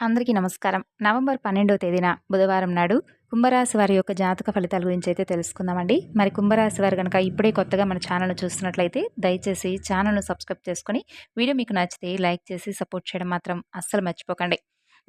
అందరికీ నమస్కారం. నవంబర్ పన్నెండవ తేదీన బుధవారం నాడు కుంభరాశి వారి యొక్క జాతక ఫలితాల గురించి అయితే తెలుసుకుందామండి. మరి కుంభరాశి వారు కనుక ఇప్పుడే కొత్తగా మన ఛానల్ను చూస్తున్నట్లయితే దయచేసి ఛానల్ను సబ్స్క్రైబ్ చేసుకొని వీడియో మీకు నచ్చితే లైక్ చేసి సపోర్ట్ చేయడం మాత్రం అస్సలు మర్చిపోకండి.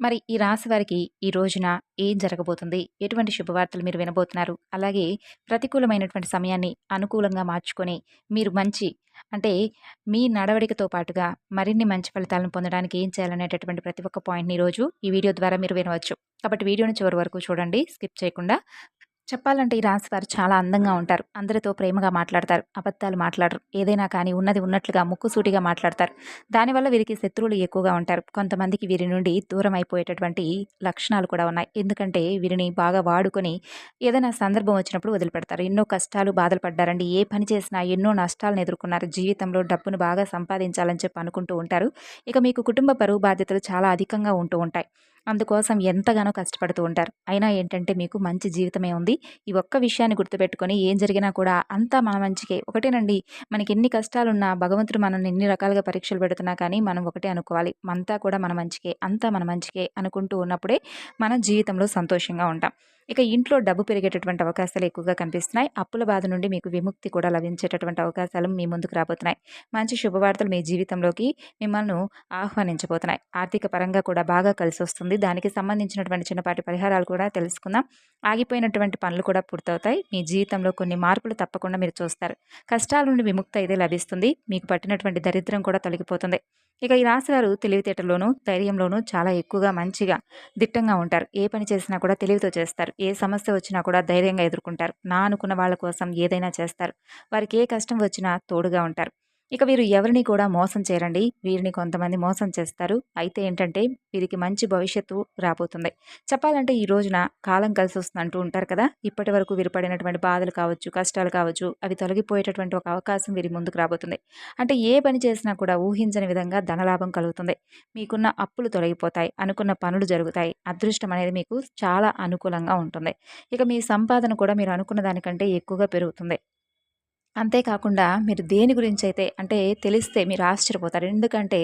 మరి ఈ రాశి వారికి ఈ రోజున ఏం జరగబోతుంది? ఎటువంటి శుభవార్తలు మీరు వినబోతున్నారు? అలాగే ప్రతికూలమైనటువంటి సమయాన్ని అనుకూలంగా మార్చుకొని మీరు మంచి అంటే మీ నడవడికతో పాటుగా మరిన్ని మంచి ఫలితాలను పొందడానికి ఏం చేయాలనేటటువంటి ప్రతి ఒక్క పాయింట్ని ఈరోజు ఈ వీడియో ద్వారా మీరు వినవచ్చు. కాబట్టి వీడియోని చివరి వరకు చూడండి. స్కిప్ చేయకుండా చెప్పాలంటే ఈ రాశివారు చాలా అందంగా ఉంటారు. అందరితో ప్రేమగా మాట్లాడతారు. అబద్ధాలు మాట్లాడరు. ఏదైనా కానీ ఉన్నది ఉన్నట్లుగా ముక్కుసూటిగా మాట్లాడతారు. దానివల్ల వీరికి శత్రువులు ఎక్కువగా ఉంటారు. కొంతమందికి వీరి నుండి దూరం అయిపోయేటటువంటి లక్షణాలు కూడా ఉన్నాయి. ఎందుకంటే వీరిని బాగా వాడుకొని ఏదైనా సందర్భం వచ్చినప్పుడు వదిలిపెడతారు. ఎన్నో కష్టాలు బాధలు పడ్డారండి. ఏ పని చేసినా ఎన్నో నష్టాలను ఎదుర్కొన్నారు. జీవితంలో డబ్బును బాగా సంపాదించాలని చెప్పి అనుకుంటూ ఉంటారు. ఇక మీకు కుటుంబ పరువు బాధ్యతలు చాలా అధికంగా ఉంటూ ఉంటాయి. అందుకోసం ఎంతగానో కష్టపడుతూ ఉంటారు. అయినా ఏంటంటే మీకు మంచి జీవితమే ఉంది. ఈ ఒక్క విషయాన్ని గుర్తుపెట్టుకొని ఏం జరిగినా కూడా అంతా మన మంచికే. ఒకటేనండి మనకి ఎన్ని కష్టాలున్నా భగవంతుడు మనల్ని ఎన్ని రకాలుగా పరీక్షలు పెడుతున్నా కానీ మనం ఒకటే అనుకోవాలి. అంతా కూడా మన మంచికే అంతా మన మంచికే అనుకుంటూ ఉన్నప్పుడే మన జీవితంలో సంతోషంగా ఉంటాం. ఇక ఇంట్లో డబ్బు పెరిగేటటువంటి అవకాశాలు ఎక్కువగా కనిపిస్తున్నాయి. అప్పుల బాధ నుండి మీకు విముక్తి కూడా లభించేటటువంటి అవకాశాలు మీ ముందుకు రాబోతున్నాయి. మంచి శుభవార్తలు మీ జీవితంలోకి మిమ్మల్ని ఆహ్వానించబోతున్నాయి. ఆర్థిక పరంగా కూడా బాగా కలిసి వస్తుంది. దానికి సంబంధించినటువంటి చిన్నపాటి పరిహారాలు కూడా తెలుసుకుందాం. ఆగిపోయినటువంటి పనులు కూడా పూర్తవుతాయి. మీ జీవితంలో కొన్ని మార్పులు తప్పకుండా మీరు చూస్తారు. కష్టాల నుండి విముక్తి అయితే లభిస్తుంది. మీకు పట్టినటువంటి దరిద్రం కూడా తొలగిపోతుంది. ఇక ఈ రాశివారు తెలివితేటలోనూ ధైర్యంలోనూ చాలా ఎక్కువగా మంచిగా దిట్టంగా ఉంటారు. ఏ పని చేసినా కూడా తెలివితో చేస్తారు. ఏ సమస్య వచ్చినా కూడా ధైర్యంగా ఎదుర్కొంటారు. నా అనుకున్న వాళ్ళ కోసం ఏదైనా చేస్తారు. వారికి ఏ కష్టం వచ్చినా తోడుగా ఉంటారు. ఇక వీరు ఎవరిని కూడా మోసం చేయరండి. వీరిని కొంతమంది మోసం చేస్తారు. అయితే ఏంటంటే వీరికి మంచి భవిష్యత్తు రాబోతుంది. చెప్పాలంటే ఈ రోజున కాలం కలిసి వస్తుంది అంటూ ఉంటారు కదా! ఇప్పటి వరకు వీరు పడినటువంటి బాధలు కావచ్చు కష్టాలు కావచ్చు అవి తొలగిపోయేటటువంటి ఒక అవకాశం వీరి ముందుకు రాబోతుంది. అంటే ఏ పని చేసినా కూడా ఊహించని విధంగా ధనలాభం కలుగుతుంది. మీకున్న అప్పులు తొలగిపోతాయి. అనుకున్న పనులు జరుగుతాయి. అదృష్టం అనేది మీకు చాలా అనుకూలంగా ఉంటుంది. ఇక మీ సంపాదన కూడా మీరు అనుకున్న దానికంటే ఎక్కువగా పెరుగుతుంది. అంతేకాకుండా మీరు దేని గురించి అయితే అంటే తెలిస్తే మీరు ఆశ్చర్యపోతారు. ఎందుకంటే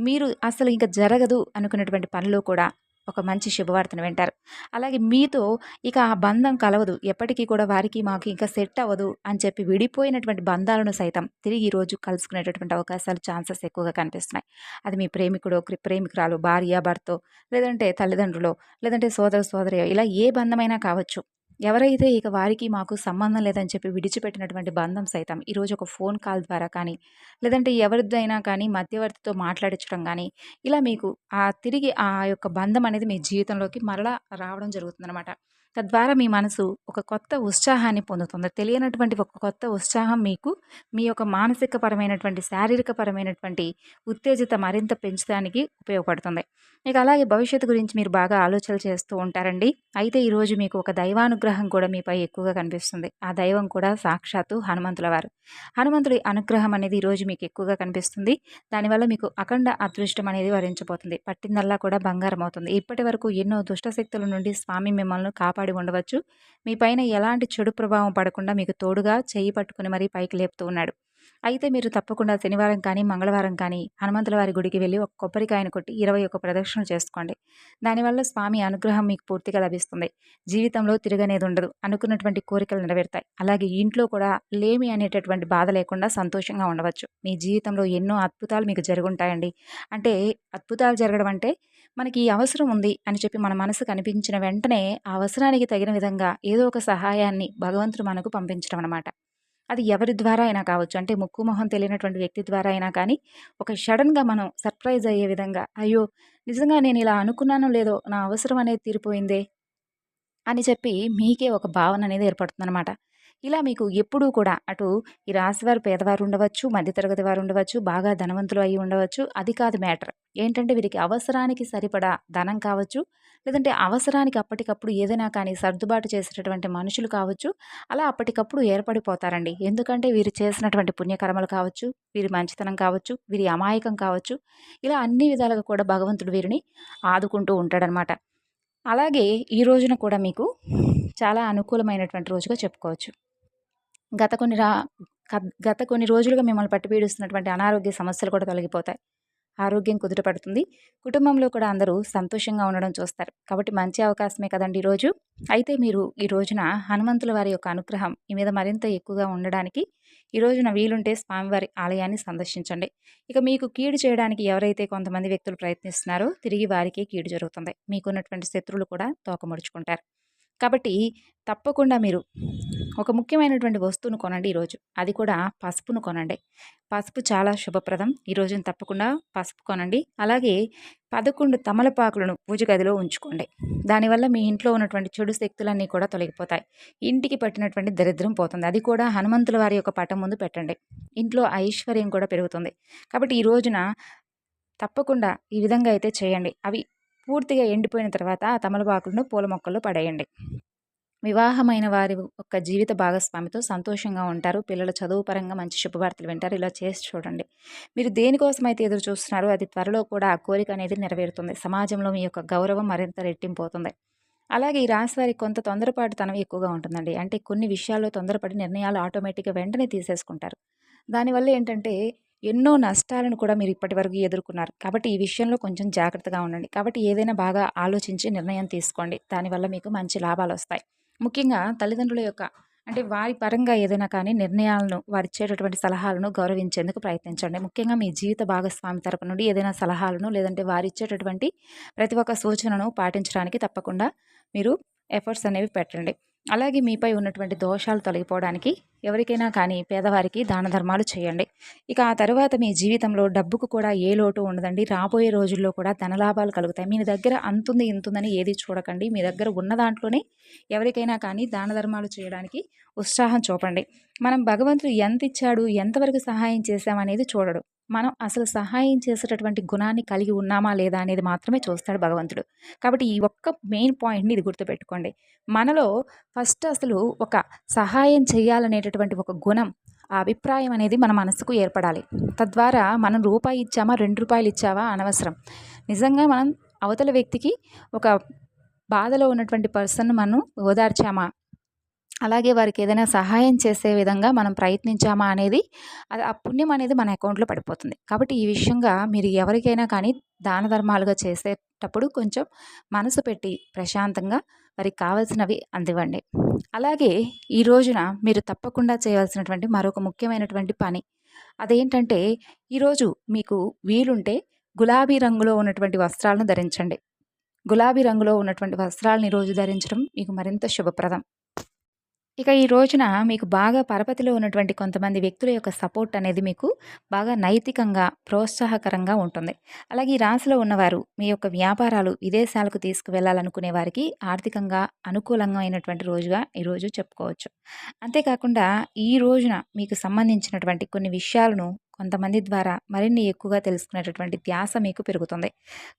మీరు అసలు ఇంకా జరగదు అనుకున్నటువంటి పనులు కూడా ఒక మంచి శుభవార్తను వింటారు. అలాగే మీతో ఇక ఆ బంధం కలవదు. ఎప్పటికీ కూడా వారికి మాకు ఇంకా సెట్ అవ్వదు అని చెప్పి విడిపోయినటువంటి బంధాలను సైతం తిరిగి ఈరోజు కలుసుకునేటటువంటి అవకాశాలు ఛాన్సెస్ ఎక్కువగా కనిపిస్తున్నాయి. అది మీ ప్రేమికుడు ప్రేమికురాలు భార్య భర్త లేదంటే తల్లిదండ్రులు లేదంటే సోదర సోదరి ఇలా ఏ బంధమైనా కావచ్చు. ఎవరైతే ఇక వారికి మాకు సంబంధం లేదని చెప్పి విడిచిపెట్టినటువంటి బంధం సైతం ఈరోజు ఒక ఫోన్ కాల్ ద్వారా కానీ లేదంటే ఎవరిదైనా కానీ మధ్యవర్తితో మాట్లాడించడం కానీ ఇలా మీకు ఆ తిరిగి ఆ యొక్క బంధం అనేది మీ జీవితంలోకి మరలా రావడం జరుగుతుందన్నమాట. తద్వారా మీ మనసు ఒక కొత్త ఉత్సాహాన్ని పొందుతుంది. తెలియనటువంటి ఒక కొత్త ఉత్సాహం మీకు మీ యొక్క మానసిక పరమైనటువంటి శారీరక పరమైనటువంటి ఉత్తేజిత మరింత పెంచడానికి ఉపయోగపడుతుంది. ఇక అలాగే భవిష్యత్తు గురించి మీరు బాగా ఆలోచనలు చేస్తూ ఉంటారండి. అయితే ఈరోజు మీకు ఒక దైవానుగ్రహం కూడా మీపై ఎక్కువగా కనిపిస్తుంది. ఆ దైవం కూడా సాక్షాత్తు హనుమంతుల వారు. హనుమంతుడి అనుగ్రహం అనేది ఈరోజు మీకు ఎక్కువగా కనిపిస్తుంది. దానివల్ల మీకు అఖండ అదృష్టం అనేది వరించబోతుంది. పట్టిందల్లా కూడా బంగారం అవుతుంది. ఇప్పటి వరకు ఎన్నో దుష్టశక్తుల నుండి స్వామి మిమ్మల్ని కాపాడు ఉండవచ్చు. మీ పైన ఎలాంటి చెడు ప్రభావం పడకుండా మీకు తోడుగా చేయి పట్టుకుని మరీ పైకి లేపుతూ ఉన్నాడు. అయితే మీరు తప్పకుండా శనివారం కానీ మంగళవారం కానీ హనుమంతుల వారి గుడికి వెళ్ళి ఒక కొబ్బరికాయను కొట్టి ఇరవై ఒక ప్రదక్షిణలు చేసుకోండి. దానివల్ల స్వామి అనుగ్రహం మీకు పూర్తిగా లభిస్తుంది. జీవితంలో తిరగనేది ఉండదు. అనుకున్నటువంటి కోరికలు నెరవేరుతాయి. అలాగే ఇంట్లో కూడా లేమి అనేటటువంటి బాధ లేకుండా సంతోషంగా ఉండవచ్చు. మీ జీవితంలో ఎన్నో అద్భుతాలు మీకు జరుగుంటాయండి. అంటే అద్భుతాలు జరగడం అంటే మనకి ఈ అవసరం ఉంది అని చెప్పి మన మనసు కనిపించిన వెంటనే ఆ అవసరానికి తగిన విధంగా ఏదో ఒక సహాయాన్ని భగవంతుడు మనకు పంపించడం అనమాట అది ఎవరి ద్వారా అయినా కావచ్చు అంటే ముక్కు మొహం తెలియనటువంటి వ్యక్తి ద్వారా అయినా కానీ ఒక సడన్గా మనం సర్ప్రైజ్ అయ్యే విధంగా అయ్యో నిజంగా నేను ఇలా అనుకున్నానో లేదో నా అవసరం అనేది తీరిపోయిందే అని చెప్పి మీకే ఒక భావన అనేది ఏర్పడుతుందన్నమాట. ఇలా మీకు ఎప్పుడూ కూడా అటు ఈ రాశివారు పేదవారు ఉండవచ్చు మధ్యతరగతి వారు ఉండవచ్చు బాగా ధనవంతులు అయి ఉండవచ్చు అది కాదు మ్యాటర్. ఏంటంటే వీరికి అవసరానికి సరిపడా ధనం కావచ్చు లేదంటే అవసరానికి అప్పటికప్పుడు ఏదైనా కానీ సర్దుబాటు చేసేటటువంటి మనుషులు కావచ్చు అలా అప్పటికప్పుడు ఏర్పడిపోతారండి. ఎందుకంటే వీరు చేసినటువంటి పుణ్యకర్మలు కావచ్చు వీరి మంచితనం కావచ్చు వీరి అమాయకం కావచ్చు ఇలా అన్ని విధాలుగా కూడా భగవంతుడు వీరిని ఆదుకుంటూ ఉంటాడనమాట. అలాగే ఈ రోజున కూడా మీకు చాలా అనుకూలమైనటువంటి రోజుగా చెప్పుకోవచ్చు. గత కొన్ని రా గత కొన్ని రోజులుగా మిమ్మల్ని పట్టి పీడిస్తున్నటువంటి అనారోగ్య సమస్యలు కూడా తొలగిపోతాయి. ఆరోగ్యం కుదుటపడుతుంది కుటుంబంలో కూడా అందరూ సంతోషంగా ఉండడం చూస్తారు. కాబట్టి మంచి అవకాశమే కదండి ఈరోజు. అయితే మీరు ఈ రోజున హనుమంతుల వారి యొక్క అనుగ్రహం ఈ మీద మరింత ఎక్కువగా ఉండడానికి ఈ రోజున వీలుంటే స్వామివారి ఆలయాన్ని సందర్శించండి. ఇక మీకు కీడు చేయడానికి ఎవరైతే కొంతమంది వ్యక్తులు ప్రయత్నిస్తున్నారో తిరిగి వారికి కీడు జరుగుతుంది. మీకున్నటువంటి శత్రువులు కూడా తోకముడుచుకుంటారు కాబట్టి తప్పకుండా మీరు ఒక ముఖ్యమైనటువంటి వస్తువును కొనండి ఈరోజు. అది కూడా పసుపును కొనండి. పసుపు చాలా శుభప్రదం. ఈ రోజున తప్పకుండా పసుపు కొనండి. అలాగే పదకొండు తమలపాకులను పూజ గదిలో ఉంచుకోండి. దానివల్ల మీ ఇంట్లో ఉన్నటువంటి చెడు శక్తులన్నీ కూడా తొలగిపోతాయి. ఇంటికి పట్టినటువంటి దరిద్రం పోతుంది. అది కూడా హనుమంతుల వారి యొక్క పటం ముందు పెట్టండి. ఇంట్లో ఐశ్వర్యం కూడా పెరుగుతుంది. కాబట్టి ఈ రోజున తప్పకుండా ఈ విధంగా అయితే చేయండి. అవి పూర్తిగా ఎండిపోయిన తర్వాత ఆ తమలపాకులను పూల మొక్కల్లో పడేయండి. వివాహమైన వారి యొక్క జీవిత భాగస్వామితో సంతోషంగా ఉంటారు. పిల్లల చదువు పరంగా మంచి శుభవార్తలు వింటారు. ఇలా చేసి చూడండి. మీరు దేనికోసం అయితే ఎదురు చూస్తున్నారో అది త్వరలో కూడా ఆ కోరిక అనేది నెరవేరుతుంది. సమాజంలో మీ యొక్క గౌరవం మరింత రెట్టింపోతుంది అలాగే ఈ రాశి వారికి కొంత తొందరపాటు తనం ఎక్కువగా ఉంటుందండి. అంటే కొన్ని విషయాల్లో తొందరపడి నిర్ణయాలు ఆటోమేటిక్గా వెంటనే తీసేసుకుంటారు. దానివల్ల ఏంటంటే ఎన్నో నష్టాలను కూడా మీరు ఇప్పటి వరకు ఎదుర్కొన్నారు. కాబట్టి ఈ విషయంలో కొంచెం జాగ్రత్తగా ఉండండి. కాబట్టి ఏదైనా బాగా ఆలోచించి నిర్ణయం తీసుకోండి. దానివల్ల మీకు మంచి లాభాలు వస్తాయి. ముఖ్యంగా తల్లిదండ్రుల యొక్క అంటే వారి పరంగా ఏదైనా కానీ నిర్ణయాలను వారు ఇచ్చేటటువంటి సలహాలను గౌరవించేందుకు ప్రయత్నించండి. ముఖ్యంగా మీ జీవిత భాగస్వామి తరపు నుండి ఏదైనా సలహాలను లేదంటే వారు ఇచ్చేటటువంటి ప్రతి ఒక్క సూచనను పాటించడానికి తప్పకుండా మీరు ఎఫర్ట్స్ అనేవి పెట్టండి. అలాగే మీపై ఉన్నటువంటి దోషాలు తొలగిపోవడానికి ఎవరికైనా కానీ పేదవారికి దాన ధర్మాలు చేయండి. ఇక ఆ తర్వాత మీ జీవితంలో డబ్బుకు కూడా ఏ లోటు ఉండదండి. రాబోయే రోజుల్లో కూడా ధనలాభాలు కలుగుతాయి. మీ దగ్గర అంతుంది ఇంతుందని ఏది చూడకండి. మీ దగ్గర ఉన్న దాంట్లోనే ఎవరికైనా కానీ దాన ధర్మాలు చేయడానికి ఉత్సాహం చూపండి. మనం భగవంతుడు ఎంత ఇచ్చాడు ఎంతవరకు సహాయం చేశామనేది చూడడు. మనం అసలు సహాయం చేసేటటువంటి గుణాన్ని కలిగి ఉన్నామా లేదా అనేది మాత్రమే చూస్తాడు భగవంతుడు. కాబట్టి ఈ ఒక్క మెయిన్ పాయింట్ని ఇది గుర్తుపెట్టుకోండి. మనలో ఫస్ట్ అసలు ఒక సహాయం చేయాలనేటటువంటి ఒక గుణం ఆ అభిప్రాయం అనేది మన మనసుకు ఏర్పడాలి. తద్వారా మనం రూపాయి ఇచ్చామా రెండు రూపాయలు ఇచ్చావా అనవసరం. నిజంగా మనం అవతల వ్యక్తికి ఒక బాధలో ఉన్నటువంటి పర్సన్ మనం ఓదార్చామా? అలాగే వారికి ఏదైనా సహాయం చేసే విధంగా మనం ప్రయత్నించామా అనేది అది ఆ పుణ్యం అనేది మన అకౌంట్లో పడిపోతుంది. కాబట్టి ఈ విషయంగా మీరు ఎవరికైనా కానీ దాన ధర్మాలుగా చేసేటప్పుడు కొంచెం మనసు పెట్టి ప్రశాంతంగా వారికి కావాల్సినవి అందివ్వండి. అలాగే ఈ రోజున మీరు తప్పకుండా చేయవలసినటువంటి మరొక ముఖ్యమైనటువంటి పని. అదేంటంటే ఈరోజు మీకు వీలుంటే గులాబీ రంగులో ఉన్నటువంటి వస్త్రాలను ధరించండి. గులాబీ రంగులో ఉన్నటువంటి వస్త్రాలను ఈరోజు ధరించడం మీకు మరింత శుభప్రదం. ఇక ఈ రోజున మీకు బాగా పరపతిలో ఉన్నటువంటి కొంతమంది వ్యక్తుల యొక్క సపోర్ట్ అనేది మీకు బాగా నైతికంగా ప్రోత్సాహకరంగా ఉంటుంది. అలాగే ఈ రాశిలో ఉన్నవారు మీ యొక్క వ్యాపారాలు విదేశాలకు తీసుకువెళ్ళాలనుకునే వారికి ఆర్థికంగా అనుకూలంగా అయినటువంటి రోజుగా ఈరోజు చెప్పుకోవచ్చు. అంతేకాకుండా ఈ రోజున మీకు సంబంధించినటువంటి కొన్ని విషయాలను కొంతమంది ద్వారా మరిన్ని ఎక్కువగా తెలుసుకునేటటువంటి ధ్యాస మీకు పెరుగుతుంది.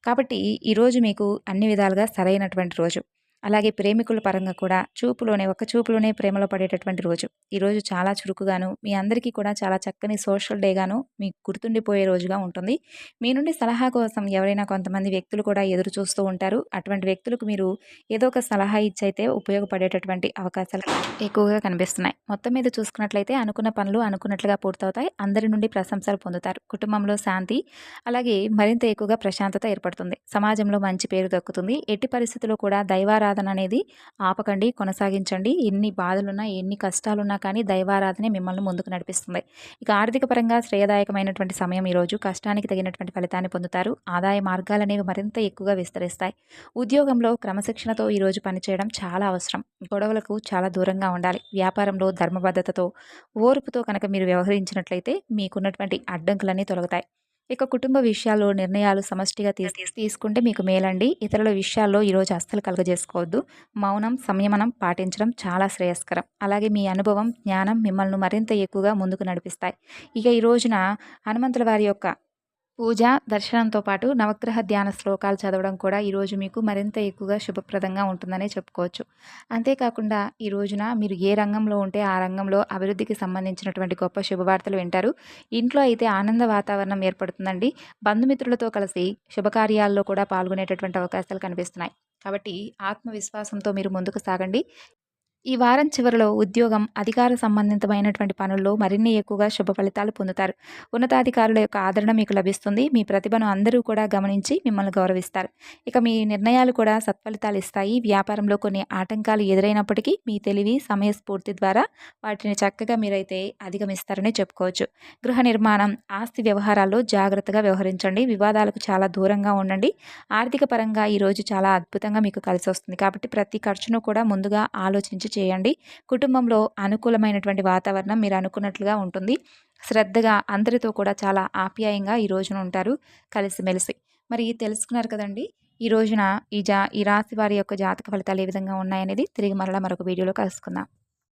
కాబట్టి ఈరోజు మీకు అన్ని విధాలుగా సరైనటువంటి రోజు. అలాగే ప్రేమికుల పరంగా కూడా చూపులోనే ఒక చూపులోనే ప్రేమలో పడేటటువంటి రోజు. ఈరోజు చాలా చురుకుగాను మీ అందరికీ కూడా చాలా చక్కని సోషల్ డేగాను మీకు గుర్తుండిపోయే రోజుగా ఉంటుంది. మీ నుండి సలహా కోసం ఎవరైనా కొంతమంది వ్యక్తులు కూడా ఎదురు చూస్తూ ఉంటారు. అటువంటి వ్యక్తులకు మీరు ఏదో ఒక సలహా ఇచ్చైతే ఉపయోగపడేటటువంటి అవకాశాలు ఎక్కువగా కనిపిస్తున్నాయి. మొత్తం మీద చూసుకున్నట్లయితే అనుకున్న పనులు అనుకున్నట్లుగా పూర్తవుతాయి. అందరి నుండి ప్రశంసలు పొందుతారు. కుటుంబంలో శాంతి అలాగే మరింత ఎక్కువగా ప్రశాంతత ఏర్పడుతుంది. సమాజంలో మంచి పేరు దక్కుతుంది. ఎట్టి పరిస్థితుల్లో కూడా దైవారా దైవారాధన అనేది ఆపకండి కొనసాగించండి. ఎన్ని బాధలున్నా ఎన్ని కష్టాలున్నా కానీ దైవారాధనే మిమ్మల్ని ముందుకు నడిపిస్తుంది. ఇక ఆర్థిక పరంగా శ్రేయదాయకమైనటువంటి సమయం ఈరోజు. కష్టానికి తగినటువంటి ఫలితాన్ని పొందుతారు. ఆదాయ మార్గాలు అనేవి మరింత ఎక్కువగా విస్తరిస్తాయి. ఉద్యోగంలో క్రమశిక్షణతో ఈరోజు పనిచేయడం చాలా అవసరం. గొడవలకు చాలా దూరంగా ఉండాలి. వ్యాపారంలో ధర్మబద్ధతతో ఓర్పుతో కనుక మీరు వ్యవహరించినట్లయితే మీకున్నటువంటి అడ్డంకులన్నీ తొలగుతాయి. ఇక కుటుంబ విషయాల్లో నిర్ణయాలు సమష్టిగా తీసి తీసుకుంటే మీకు మేలండి. ఇతరుల విషయాల్లో ఈరోజు అస్సలు కలుగజేసుకోవద్దు. మౌనం సంయమనం పాటించడం చాలా శ్రేయస్కరం. అలాగే మీ అనుభవం జ్ఞానం మిమ్మల్ని మరింత ఎక్కువగా ముందుకు నడిపిస్తాయి. ఇక ఈ రోజున హనుమంతుల వారి యొక్క పూజ దర్శనంతో పాటు నవగ్రహ ధ్యాన శ్లోకాలు చదవడం కూడా ఈరోజు మీకు మరింత ఎక్కువగా శుభప్రదంగా ఉంటుందనే చెప్పుకోవచ్చు. అంతేకాకుండా ఈ రోజున మీరు ఏ రంగంలో ఉంటే ఆ రంగంలో అభివృద్ధికి సంబంధించినటువంటి గొప్ప శుభవార్తలు వింటారు. ఇంట్లో అయితే ఆనంద వాతావరణం ఏర్పడుతుందండి. బంధుమిత్రులతో కలిసి శుభకార్యాల్లో కూడా పాల్గొనేటటువంటి అవకాశాలు కనిపిస్తున్నాయి. కాబట్టి ఆత్మవిశ్వాసంతో మీరు ముందుకు సాగండి. ఈ వారం చివరిలో ఉద్యోగం అధికార సంబంధితమైనటువంటి పనుల్లో మరిన్ని ఎక్కువగా శుభ ఫలితాలు పొందుతారు. ఉన్నతాధికారుల యొక్క ఆదరణ మీకు లభిస్తుంది. మీ ప్రతిభను అందరూ కూడా గమనించి మిమ్మల్ని గౌరవిస్తారు. ఇక మీ నిర్ణయాలు కూడా సత్ఫలితాలు ఇస్తాయి. వ్యాపారంలో కొన్ని ఆటంకాలు ఎదురైనప్పటికీ మీ తెలివి సమయస్ఫూర్తి ద్వారా వాటిని చక్కగా మీరైతే అధిగమిస్తారని చెప్పుకోవచ్చు. గృహ నిర్మాణం ఆస్తి వ్యవహారాల్లో జాగ్రత్తగా వ్యవహరించండి. వివాదాలకు చాలా దూరంగా ఉండండి. ఆర్థిక పరంగా ఈరోజు చాలా అద్భుతంగా మీకు కలిసి వస్తుంది కాబట్టి ప్రతి ఖర్చును కూడా ముందుగా ఆలోచించి చేయండి. కుటుంబంలో అనుకూలమైనటువంటి వాతావరణం మీరు అనుకున్నట్లుగా ఉంటుంది. శ్రద్ధగా అందరితో కూడా చాలా ఆప్యాయంగా ఈ రోజున ఉంటారు కలిసిమెలిసి. మరి తెలుసుకున్నారు కదండి ఈ రోజున ఈ జా ఈ రాశి వారి యొక్క జాతక ఫలితాలు ఏ విధంగా ఉన్నాయనేది తిరిగి మరలా మరొక వీడియోలో కలుసుకుందాం.